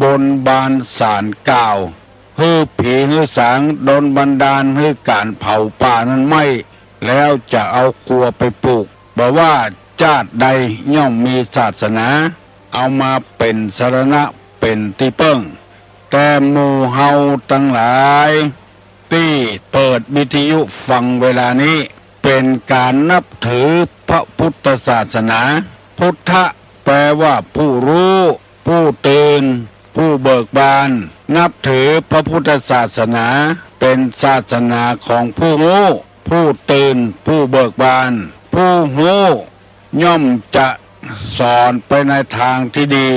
บนบานสารกล่าวฮือผีเฮือสางโดนบันดาลฮือการเผาป่านั้นไม่ แล้วจะเอาครัวไปปลูกบอกว่าชาติใดย่อมมีศาสนา เอามาเป็นสารณะเป็นที่เปิ้งแต่หมู่เฮาตั้งหลาย ที่เปิดวิทยุฟังเวลานี้ เป็นการนับถือพระพุทธศาสนา พุทธแปลว่าผู้รู้ ผู้ตื่น ผู้เบิกบาน นับถือพระพุทธศาสนา เป็นศาสนาของผู้รู้ผู้ตื่น ผู้เบิกบาน ผู้รู้ย่อมจะสอนไปในทางที่ดี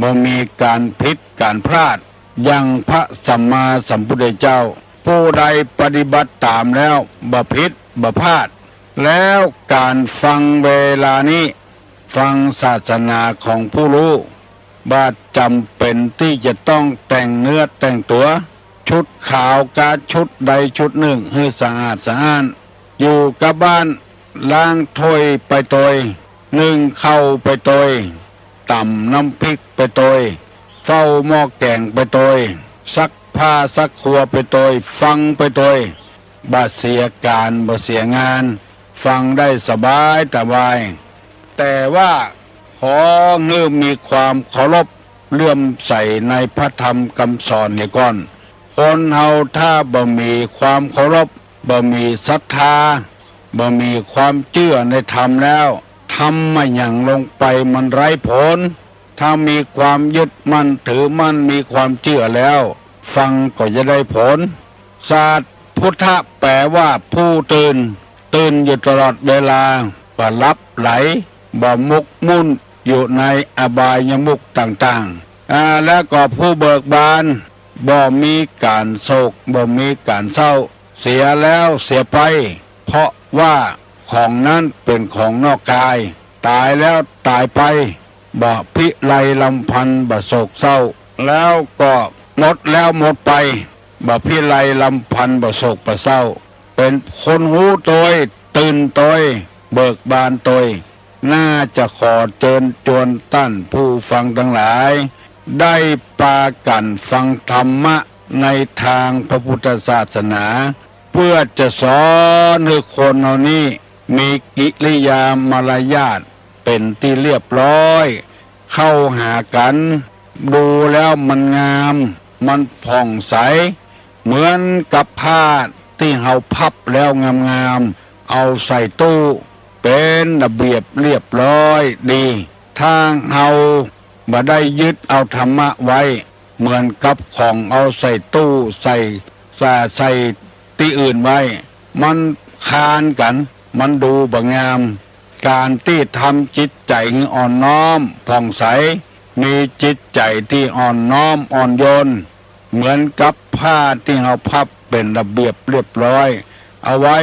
บ่มีการผิดการพลาดอยังพระสัมมาสัมพุทธเจ้า ผู้ใดปฏิบัติตามแล้วบ่ผิดบ่พลาด แล้วการฟังเวลานี้ ฟังศาสนาของผู้รู้ บาดจำเป็นที่จะต้องแต่งเนื้อแต่งตัว ชุดขาวกาชุดใดชุดหนึ่งให้สะอาดสะอ้าน อยู่กับบ้านล้างถ้วยไปตอยนึ่งเข้าไปตอยต่ำน้ำพริกไปตอยเฝ้าหม้อแกงไปตอยซักผ้าซักครัวไปตอยฟังไปตอยบาเสียการบ่เสียงาน ฟังได้สบายสบาย แต่ว่า ขอเงื่อมีความเคารพเลื่อมใส่ในพระธรรมคำสอนนี่ยก่อน คนเฮาถ้าบ่มีความเคารพบ่มีศรัทธาบ่มีความเชื่อในธรรมแล้วทำมาอย่างลงไปมันไร้ผล ถ้ามีความยึดมั่นถือมั่นมีความเชื่อแล้ว ฟังก็จะได้ผล ศาสตร์พุทธะแปลว่าผู้ตื่น ตื่นอยู่ตลอดเวลาบ่ลับไหลบ่มุกมุ่น อยู่ในอบายยมุกต่างๆอ่าแล้วก็ผู้เบิกบานบ่มีการโศกบ่มีการเศร้า เสียแล้วเสียไป เพราะว่าของนั้นเป็นของนอกกาย ตายแล้วตายไปบ่พิไลลำพันบ่โศกเศร้า แล้วก็หมดแล้วหมดไปบ่พิไลลำพันบ่โศกบ่เศร้า เป็นคนหูโตยตื่นโตยเบิกบานโตย น่าจะขอเจิญจวนตั้นผู้ฟังทั้งหลาย ได้ปากันฟังธรรมะในทางพระพุทธศาสนา เพื่อจะสอนให้คนเหล่านี้มีกิริยามารยาทเป็นที่เรียบร้อย เข้าหากัน ดูแล้วมันงาม มันผ่องใส เหมือนกับผ้าที่เฮาพับแล้วงามๆเอาใส่ตู้ เป็นระเบียบเรียบร้อยดี ทางเฮาบ่ได้ยึดเอาธรรมะไว้ เหมือนกับของเอาใส่ตู้ใส่ใส่ใส่ที่อื่นไว้ มันคานกัน มันดูบ่งาม การที่ทำจิตใจอ่อนน้อมผ่องใส มีจิตใจที่อ่อนน้อมอ่อนโยน เหมือนกับผ้าที่เราพับเป็นระเบียบเรียบร้อย เอาไว้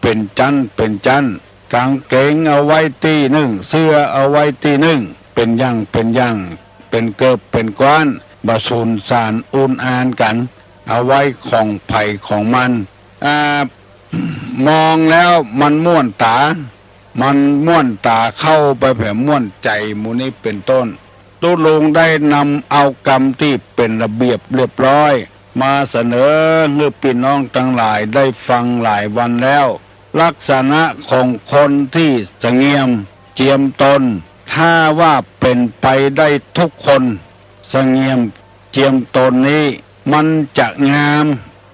เป็นจันเป็นจัน กางเกงเอาไว้ที่หนึ่ง เสื้อเอาไว้ที่หนึ่ง เป็นยังเป็นยังเป็นเกิบเป็นก้อนบะสูนสารอุนอานกัน เอาไว้ของไผ่ของมันอามองแล้วมันม่วนตา มันม่วนตาเข้าไปแผ่ม่วนใจมูนี้เป็นต้นตุลงได้นำเอากรรมที่เป็นระเบียบเรียบร้อย มาเสนอเมื่อพี่น้องทั้งหลายได้ฟังหลายวันแล้ว ลักษณะของคนที่สงเงียมเจียมตน ถ้าว่าเป็นไปได้ทุกคนสงเงียมเจียมตนนี้ มันจะงาม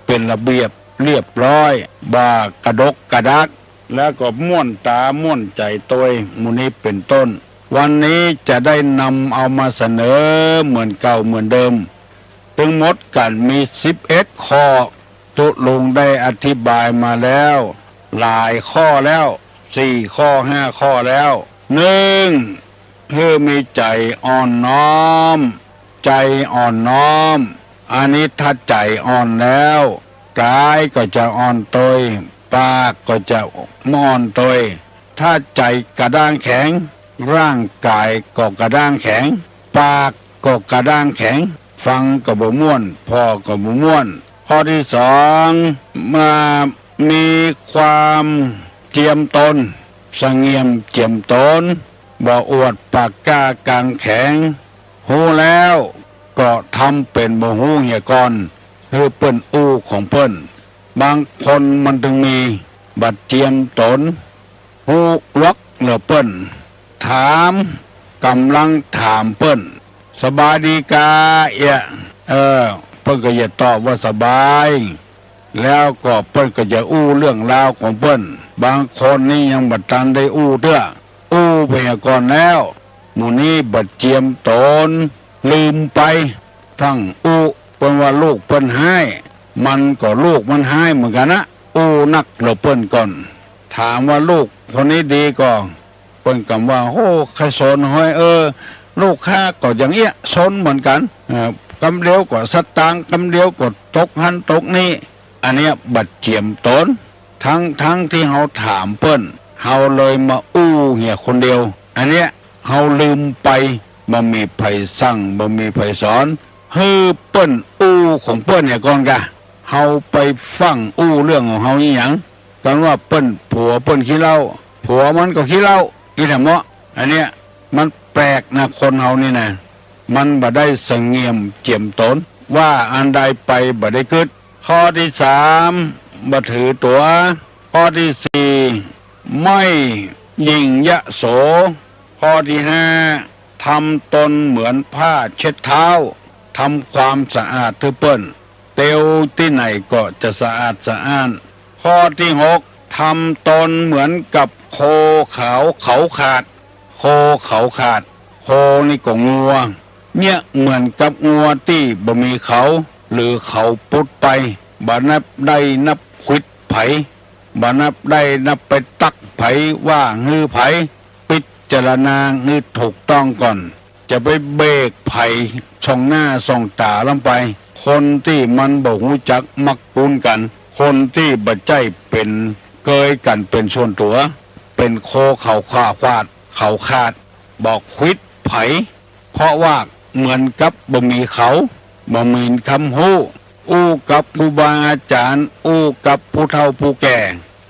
เป็นระเบียบเรียบร้อยบากระดกกระดัก แล้วก็ม่วนตาม่วนใจตัวมูนี้เป็นต้น วันนี้จะได้นำเอามาเสนอเหมือนเก่าเหมือนเดิมถึงหมดกันมีสิบเอ็ดข้อตุลุงได้อธิบายมาแล้ว หลายข้อแล้วสี่ข้อห้าข้อแล้วหนึ่งเพื่อมีใจอ่อนน้อม ใจอ่อนน้อม อันนี้ถ้าใจอ่อนแล้วกายก็จะอ่อนตยปากก็จะม่อนตยถ้าใจกระด้างแข็ง ร่างกายก็กระด้างแข็ง ปากก็กระด้างแข็ง ฟังก็บ่ม่วนพ่อก็บ่ม่วน ข้อที่สองมา มีความเจียมตนสงเงียมเจียมตนบ่อวดปากกากางแข็งหูแล้วก็ทำเป็นโมหูเหียก่อนคือเปิ้นอู้ของเปิ้นบางคนมันถึงมีบัตรเจียมตนหูล็อกเหลือเปิ้นถามกำลังถามเปิ้นสบายดีกาเอะเออเปิ้นก็จะตอบว่าสบาย แล้วก็เปิ้นก็จะอู้เรื่องราวของเปิ้นบางคนนี่ยังบัดตันได้อู้เด้ออู้ไปก่อนแล้วหมู่นี้บัดเจียมตนลืมไปทั้งอู้เปิ้นว่าลูกเปิ้นให้มันก็ลูกมันให้เหมือนกันนะอู้นักเหลือเปิ้นก่อน ถามว่าลูกคนนี้ดีก็เปิ้นกำว่าโอ้ใครสนห้อยเออ ลูกข้าก็อย่างเงี้ยสนเหมือนกันเอ่อกำเดียวก็สตางค์กำเดียวก็ตกหันตกนี่ อันเนี้ยบัดเจียมตนทั้งทั้งที่เฮาถามเปิ้นเฮาเลยมาอู้เหี่ยคนเดียว อันเนี้ยเฮาลืมไปบ่มีไผสั่งบ่มีไผสอนเฮือเปิ้นอู้ของเปิ้นเนี่ยก่อนกะเฮาไปฟังอู้เรื่องของเฮานี่หยังกันว่าเปิ้นผัวเปิ้นขี้เหล้าผัวมันก็ขี้เหล้าอีแหละเมาะอันเนี้ยมันแปลกนะคนเฮานี่นะมันบ่ได้สงเงียมเจียมตนว่าอันใดไปบ่ได้กึด ข้อที่สามบ่ถือตัว ข้อที่สี่ไม่ยิงยะโส ข้อที่ห้าทำตนเหมือนผ้าเช็ดเท้าทำความสะอาดทุเปิ้นเตียวที่ไหนก็จะสะอาดสะอ้าน ข้อที่หกทำตนเหมือนกับโคขาวเขาขาด โคเขาขาด โคนี่ก็งัว เนี่ยเหมือนกับงัวที่บ่มีเขา หรือเขาปุดไปบ่นับได้นับคิดไผบ่นับได้นับไปตักไผว่าฮือไผพิจารณาฮือถูกต้องก่อน จะไปเบรกไผช่องหน้าส่องตาลงไป คนที่มันบ่หูจักมักปุนกัน คนที่บ่ใจเป็นเกยกันเป็นส่วนตัว เป็นโคเขาขาฟาด เขาขาด บอกควิดไผ เพราะว่าเหมือนกับบ่มีเขา บ่มีคำฮู้อู้กับครูบาอาจารย์อู้กับผู้เฒ่าผู้แก่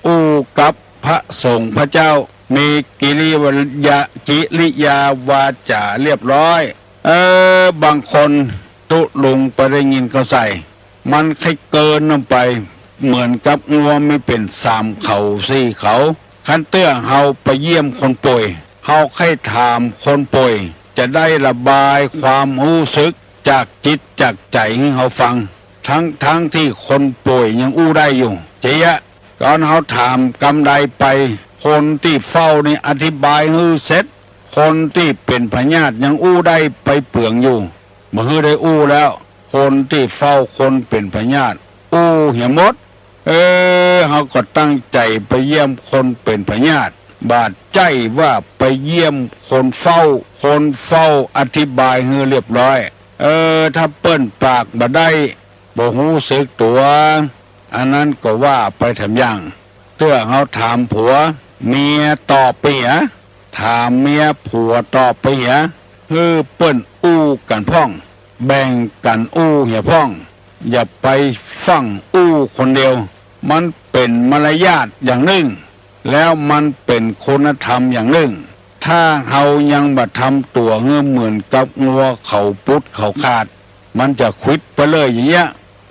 อู้กับพระสงฆ์พระเจ้า มีกิริยากิริยาวาจาเรียบร้อย เออบางคนตุลุงไปได้ยินเขาใส่ มันใค่เกินลงไป เหมือนกับงัวไม่เป็นสามเขาสี่เขาคันเตื้อเฮาไปเยี่ยมคนป่วยเฮาให้ถามคนป่วย จะได้ระบายความรู้สึก จากจิตจากใจให้เฮาฟัง ทั้งทั้งที่คนป่วยยังอู้ได้อยู่เจ๊ยะตอนเฮาถามกำใดไป คนที่เฝ้านี่อธิบายฮือเสร็จคนที่เป็นพญาติยังอู้ได้ไปเปลืองอยู่เมื่อได้อู้แล้ว คนที่เฝ้าคนเป็นพญาติอู้เหี่ยมด เออเขาก็ตั้งใจไปเยี่ยมคนเป็นพญาติบาดใจว่าไปเยี่ยมคนเฝ้า คนเฝ้าอธิบายให้เรียบร้อย เออ ถ้าเปิ้นปากบ่ได้บ่หูสึกตัว อันนั้นก็ว่าไปทำอย่างเตื้อเขาถามผัว เมียตอบไปหะถามเมียผัวตอบไปหะเฮ้อเปิ้นอู้กันพ่อง แบ่งกันอู้เหี่ยพ่อง อย่าไปฟังอู้คนเดียว มันเป็นมารยาทอย่างหนึ่ง แล้วมันเป็นคุณธรรมอย่างหนึ่ง ถ้าเฮายังบัทำตัวเงื่อเหมือนกับงัวเขาปุดเขาขาด มันจะควิดไปเลยอย่างเงี้ย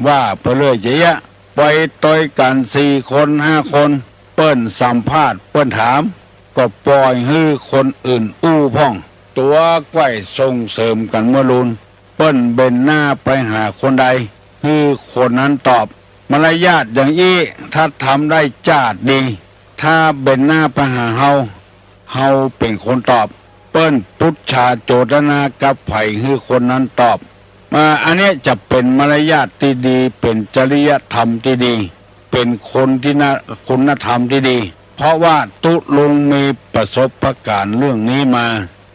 ว่าไปเลยอย่างเงี้ยไปต่อยกันสี่คนห้าคน เปิ้นสัมภาษณ์เปิ้นถาม ก็ปล่อยให้คนอื่นอู้พ่อง ตัวไกว้ส่งเสริมกันเมื่อรุนเปิ้นเบนหน้าไปหาคนใดคือคนนั้นตอบมารยาทอย่างอี้ถ้าทำได้จาดดี ถ้าเบนหน้าไปหาเฮา เฮาเป็นคนตอบ เปิ้นพุทธาโจทนากับไผ่คือคนนั้นตอบ มาอันนี้จะเป็นมารยาทที่ดี เป็นจริยธรรมที่ดี เป็นคนที่น่าคุณธรรมที่ดี เพราะว่าตุลุงมีประสบการณ์เรื่องนี้มา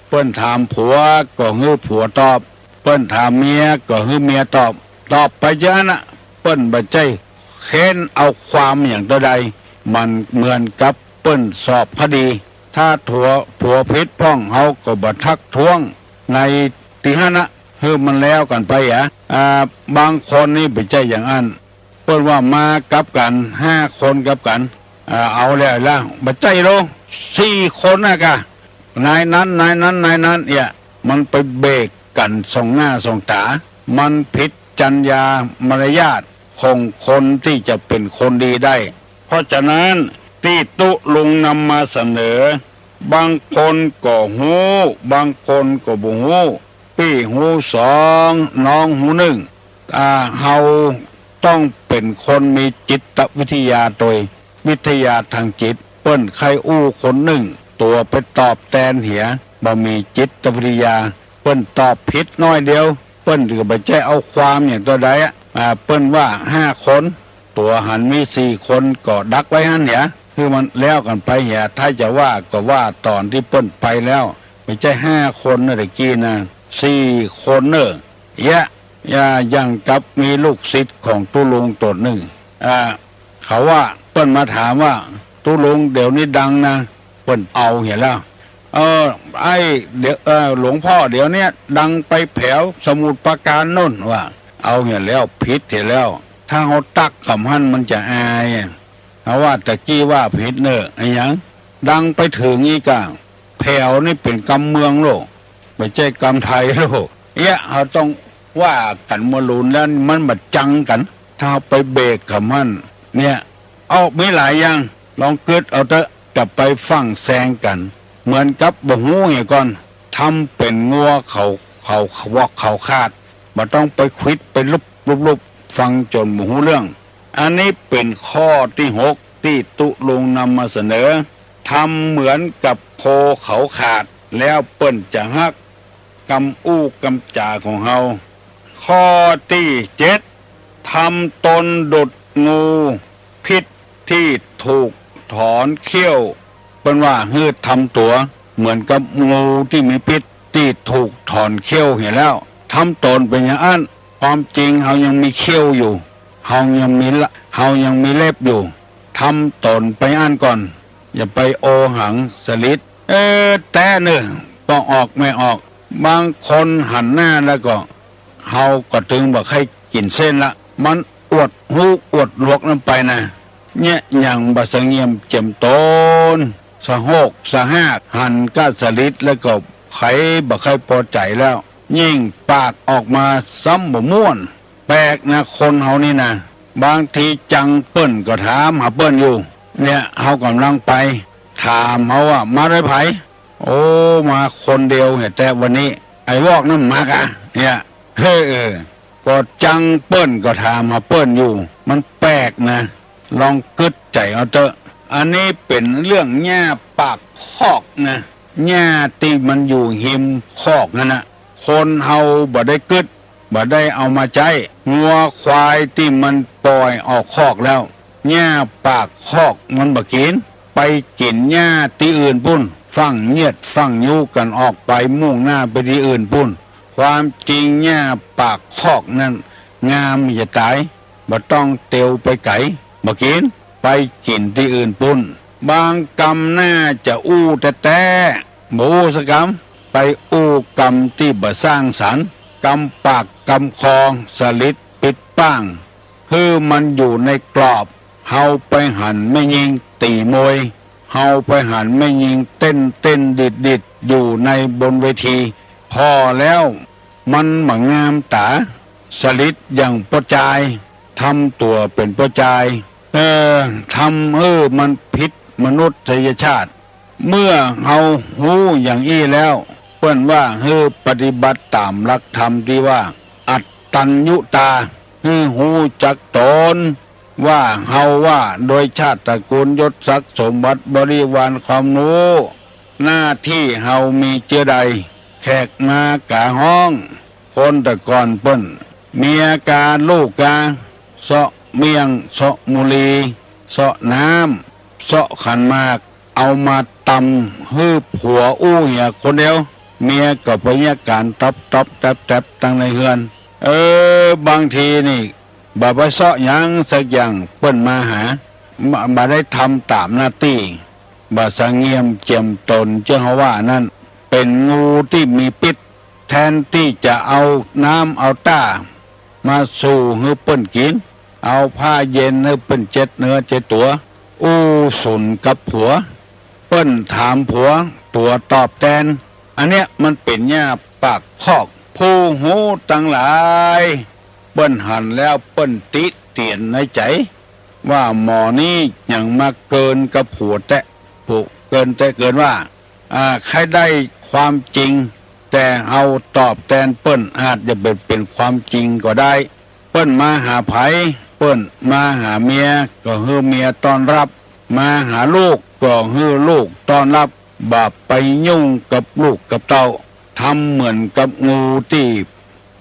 เปิ้นถามผัวก็ฮือผัวตอบ เปิ้นถามเมียก็ฮือเมียตอบ ตอบไปเยอะนะเปิ้นบัใจเค้นเอาความอย่างใดมันเหมือนกับเปิ้นสอบคดี ถ้าถัวผัวพิษพ้องเฮาก็บัทักท้วงในตีห้านะเฮ้อมันแล้วกันไปอะอ่าบางคนนี่ไปใจอย่างอันเปิ้นว่ามากับกันห้าคนกับกันอ่าเอาแล้วละบัใจโลสี่คนนะกะนายนั้นนายนั้นนายนั้นเนี่ยมันไปเบรกกันส่องหน้าส่องตา มันผิดจัญญามารยาทของคนที่จะเป็นคนดีได้ เพราะฉะนั้น ที่ตุลุงนำมาเสนอ บางคนก็หูบางคนก็บ่หูพี่หูสองน้องหูหนึ่งอ่าเฮาต้องเป็นคนมีจิตวิทยาโดย วิทยาทางจิต เปิ้นใครอู้คนหนึ่ง ตัวไปตอบแทนเหียบ่มีจิตวิทยา เปิ้นตอบผิดน้อยเดียว เปิ้นก็บ่ใจเอาความอย่างตัวใดอะอ่าเปิ้นว่าห้าคน ตัวหันมีสี่คนก็ดักไว้หันเนี่ย คือมันแล้วกันไปเหียถ้าจะว่าก็ว่าตอนที่เปิ้นไปแล้ว ไม่ใช่ห้าคนนะตะกี้นะสี่คนเนอะแยะยายังกับมีลูกศิษย์ของตุลุงตนหนึ่งอ่าเขาว่าเปิ้นมาถามว่าตุลุงเดี๋ยวนี้ดังนะเปิ้นเอาเห็นแล้วเออไอเดี๋ยวเออหลวงพ่อเดี๋ยวเนี้ยดังไปแผวสมุดประการน่นว่า เอาเห็นแล้วผิดเห็นแล้ว ถ้าเขาตักคำหันมันจะอายอะ เขาว่าตะกี้ว่าผิดเนอะไอ้ยังดังไปถึงอีกอะแผ่วนี่เป็นกำเมืองโลกไม่ใช่กำไทยโลกเอ๊ะเขาต้องว่ากันมวลูนแล้วมันมาจังกัน ถ้าเอาไปเบรกคำหัน เนี่ย เอาไม่หลายอย่าง ลองเกิดเอาเถอะจะไปฟังแซงกัน เหมือนกับบ่หูไงก่อนทำเป็นงัวเขาเขาวอกเขาคาดบ่ต้องไปควิดไปลุบลุบลุบฟังจนบ่หูเรื่อง อันนี้เป็นข้อที่หกที่ตุลุงนำมาเสนอทำเหมือนกับโพเขาขาด แล้วเปิ้นจะฮักกำอู้กำจ่าของเฮาข้อที่เจ็ดทำตนดุดงูพิษที่ถูกถอนเขี้ยวเป็นว่าฮืดทำตัว เหมือนกับงูที่มีพิษที่ถูกถอนเขี้ยวเห็นแล้วทำตนเป็นอย่างนั้นความจริงเฮายังมีเขี้ยวอยู่ เฮายังมีละเฮายังมีเล็บอยู่ทำตนไปอ่านก่อน อย่าไปโอหังสลิดเออแต่เนอะก็ออกไม่ออก บางคนหันหน้าแล้วก็เฮาก็ถึงบอกให้กินเส้นละ มันอวดหูอวดลวกนั่นไปนะเนี่ยอย่างบะสงเงียมเจ็มตนสะโหกสะหากหันก้าสลิดแล้วก็ไขบะไขพอใจแล้ว ยิ่งปากออกมาซ้ำบ่ม่วน แปลกนะคนเฮานี่นะบางทีจังเปิ้นก็ถามหาเปิ้นอยู่ เนี่ยเฮากำลังไป ถามเฮาว่ามาได้ไผโอ้มาคนเดียวเหตุแต่วันนี้ ไอ้วอกนั่นมากะเนี่ยเฮ้เออก็จังเปิ้นก็ถามมาเปิ้นอยู่ มันแปลกนะ ลองกึดใจเอาเถอะอันนี้เป็นเรื่องแง่ปากคอกนะแง่ที่มันอยู่หิมคอกนั่นนะคนเฮาบ่ได้กึด บ่ได้เอามาใจงัวควายที่มันปล่อยออกคอกแล้วแง่ปากคอกมันบ่กิน ไปกินหญ้าที่อื่นปุ้นฟังเงียดฟังยูกันออกไปมุ่งหน้าไปที่อื่นปุ้นความจริงเนี่ปากคอกนั่นงามอย่าตายบ่ต้องเตียวไปไกลบ่กิน ไปกินที่อื่นปุ่น บางกรรมน่าจะอู้แต่แต่หมูสกรรมไปอู้กรรมที่บ่สร้างสรรค์กรรมปาก กรรมคองสลิดปิดป้าง คือมันอยู่ในกรอบเฮาไปหันไม่ยิงตีมวยเฮาไปหันไม่ยิงเต้นเต้นดิดดิดอยู่ในบนเวที พอแล้วมันหมางามตาสลิดอย่างประจายทำตัวเป็นประจาย เออทำเออมันผิดมนุษยชาติ เมื่อเฮาหูอย่างอี้แล้วเปิ้นว่าเฮือปฏิบัติตามหลักธรรมที่ว่า อัตตัญญุตาฮือหูจักตนว่าเฮาว่าโดยชาติตระกูลยศศักดิ์สมบัติบริวารความรู้หน้าที่เฮามีเจอใด แขกมากะห้อง คนแตะก่อนเปิ้นเมียกาลูกกาเสาะเมียงเสาะมุลีเสาะน้ำเสาะขันมาก เอามาตำฮื้อผัวอู้เหียคนเดียว เมียก็ไปแยกการตับตับแตบแตบตั้งในเฮือน เออบางทีนี่บ่ไปเสาะยังสักอย่างเปิ้นมาหามามาได้ทำตามหน้าที่บ่สังเงียมเจียมตนเจ้าว่านั่นเป็นงูที่มีพิษแทนที่จะเอาน้ำเอาต้า มาสู่ให้เปิ้นกิน เอาผ้าเย็นให้เปิ้นเจ็ดเนื้อเจ็ดตัว อู้สุนกับผัว เปิ้นถามผัว ตัวตอบแทน อันเนี้ยมันเป็นหญ้าปากคอก ผู้หูตั้งหลาย เปิ้นหันแล้วเปิ้นติเตียนในใจ ว่าหมอนี้ยังมาเกินกับผัวแตะผูกเกินแต่เกินว่าอ่าใครได้ความจริง แต่เอาตอบแทนเปิ้นอาจจะเป็นเป็นความจริงก็ได้ เปิ้นมาหาไผเปิ้นมาหาเมียก็ฮือเมียต้อนรับ มาหาลูกก็ฮือลูกต้อนรับบาปไปยุ่งกับลูกกับเต้า ทำเหมือนกับงูที่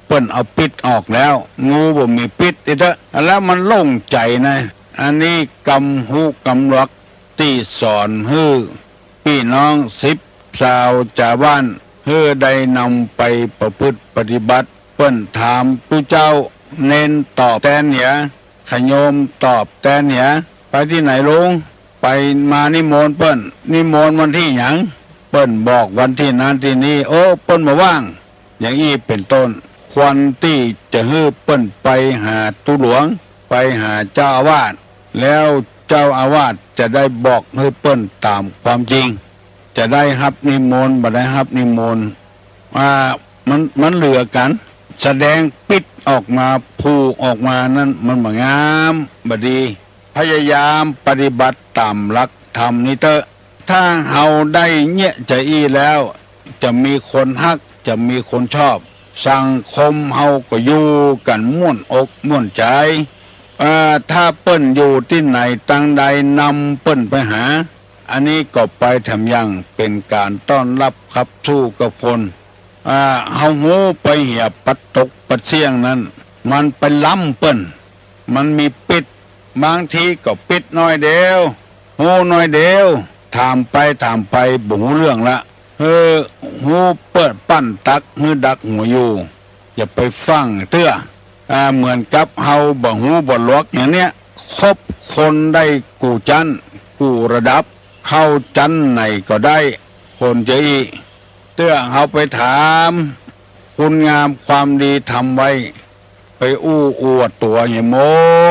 เปิ้นเอาปิดออกแล้ว งูบ่มีปิดอีเถอะแล้วมันโล่งใจนะ อันนี้กำหูกำลักที่สอนฮือพี่น้องสิบสาวจาบ้านฮือได้นำไปประพฤติปฏิบัติ เปิ้นถามผู้เจ้าเน้นตอบแทนเหนียขยมตอบแทนเหนียไปที่ไหนลุงไปมานิมนต์เปิ้นนิมนต์วันที่หยัง เปิ้นบอกวันที่นั้นที่นี้โอ้เปิ้นมาว่าง อย่างนี้เป็นต้น ควันที่จะฮื้อเปิ้นไปหาตุหลวง ไปหาเจ้าอาวาสแล้วเจ้าอาวาสจะได้บอกให้เปิ้นตามความจริง จะได้รับนิมนต์บ่ได้รับนิมนต์อ่ามันมันเหลือกัน แสดงปิดออกมาผูกออกมานั้นมันบ่งามบดี พยายามปฏิบัติตามหลักธรรมนี้เถอ ถ้าเฮาได้เงี่ยใจอีแล้ว จะมีคนฮักจะมีคนชอบ สังคมเฮาก็อยู่กันม่วนอกม่วนใจเอ่อถ้าเปิ้นอยู่ที่ไหนตั้งใดนำเปิ้นไปหา อันนี้ก็ไปทำยังเป็นการต้อนรับขับสู้กับคนอ่าเฮาหูไปเหียปัดตกปัดเสียงนั้น มันไปล้ำเปิ้นมันมีปิด บางทีก็ปิดน้อยเดียวหูน้อยเดียว ถามไปถามไปบ่หูเรื่องละเออหูเปิดปั้นตักหือดักหัวอยู่ อย่าไปฟังเตื้ออ่าเหมือนกับเฮาบ่หูบ่ลวกอย่างเนี้ยคบคนได้กูจันกูระดับ เข้าจันไหนก็ได้ คนจะอีเตื้อเฮาไปถาม คุณงามความดีทำไว้ ไปอู้อวดตัวให้หม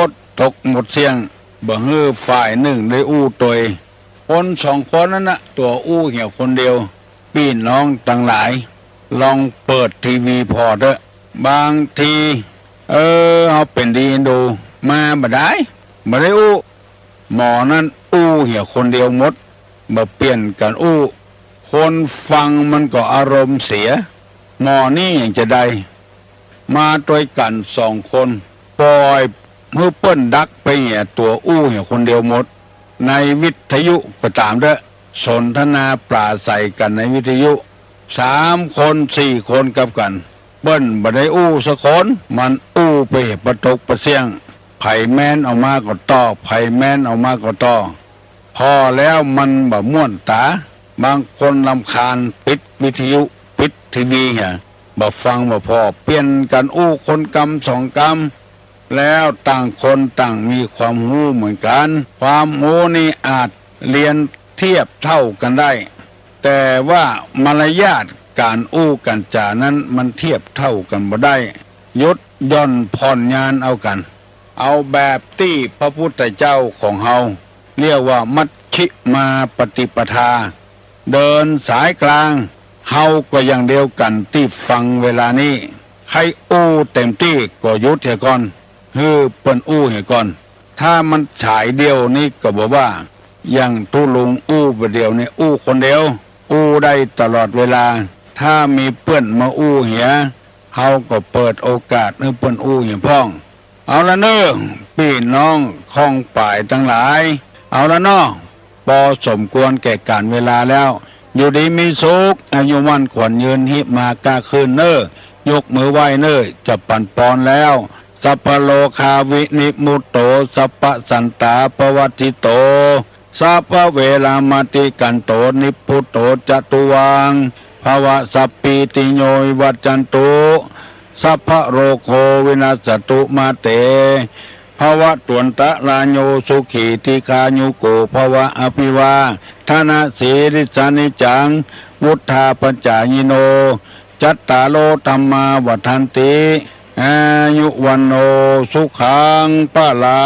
ด ตกหมดเสียงบ่ฮือฝ่ายหนึ่งได้อู้ตัว คนสองคนนั้นนะตัวอู้เหี่ยวคนเดียวพี่น้องต่างหลาย ลองเปิดทีวีพอเถอะบางที เออเอาเป็นดีดู มาบ่ได้บ่ได้อู้หมอนั้นอู้เหี่ยวคนเดียวหมดมาเปลี่ยนกันอู้ คนฟังมันก็อารมณ์เสีย หมอนี่ยังจะได้ มาด้วยกันสองคน ปล่อยเมื่อเปิ้นดักไปเหี่ยตัวอู้เหี่ยคนเดียวหมด ในวิทยุก็ตามเด้อสนทนาปราศัยกันในวิทยุสามคนสี่คนกับกันเปิ้นบ่ได้อู้สักคนมันอู้ไปประตกประเสียงไผ่แม่นเอามาก็ต่อไผ่แม่นเอามาก็ต่อพอแล้วมันบ่ม่วนตา บางคนลำคาญปิดวิทยุปิดทีวีเหี่ยบ่ฟังบ่พอเปลี่ยนกันอู้คนกำสองกำ แล้วต่างคนต่างมีความรู้เหมือนกัน ความรู้นี่อาจเรียนเทียบเท่ากันได้ แต่ว่ามารยาทการอู้กันจานั้นมันเทียบเท่ากันบ่ได้ยศย่อนผ่อนยานเอากัน เอาแบบที่พระพุทธเจ้าของเฮาเรียกว่ามัชชิมาปฏิปทา เดินสายกลางเฮาก็อย่างเดียวกันที่ฟังเวลานี้ ใครอู้เต็มที่ก็ยุดเถอะก่อน ฮือเปิ้นอู้เถอะก่อน ถ้ามันฉายเดียวนี่ก็บอกว่าอย่างทุลุงอู้ไปเดียวนี่อู้คนเดียว อู้ได้ตลอดเวลา ถ้ามีเพื่อนมาอู้เหียเฮาก็เปิดโอกาสให้เพื่อนอู้เหียพ้อง เอาละเน้อพี่น้องคองป่ายทั้งหลาย เอาละนาะพอสมควรแก่การเวลาแล้ว อยู่ดีมีสุขอายุมันขวัญยืนหิมากาคืนเน้อยกมือไหว้เน้อจะปั่นปอนแล้ว สัพพโลคาวินิมุตโตสัพพสันตาปวัติโตสัพพเวลามาติกันโตนิพุตโตจตุวังภาวะสัพปีติโยวัจจันตุสัพพโรโควินาสตุมาเตภาวะตวนตะลาโยสุขีติคายุโกภาวะอภิวาธนาสีริสานิจังวุธาปัญจายโน จัตตาโลธรรมาวัฏันติ อายุวันโนสุขังปะลา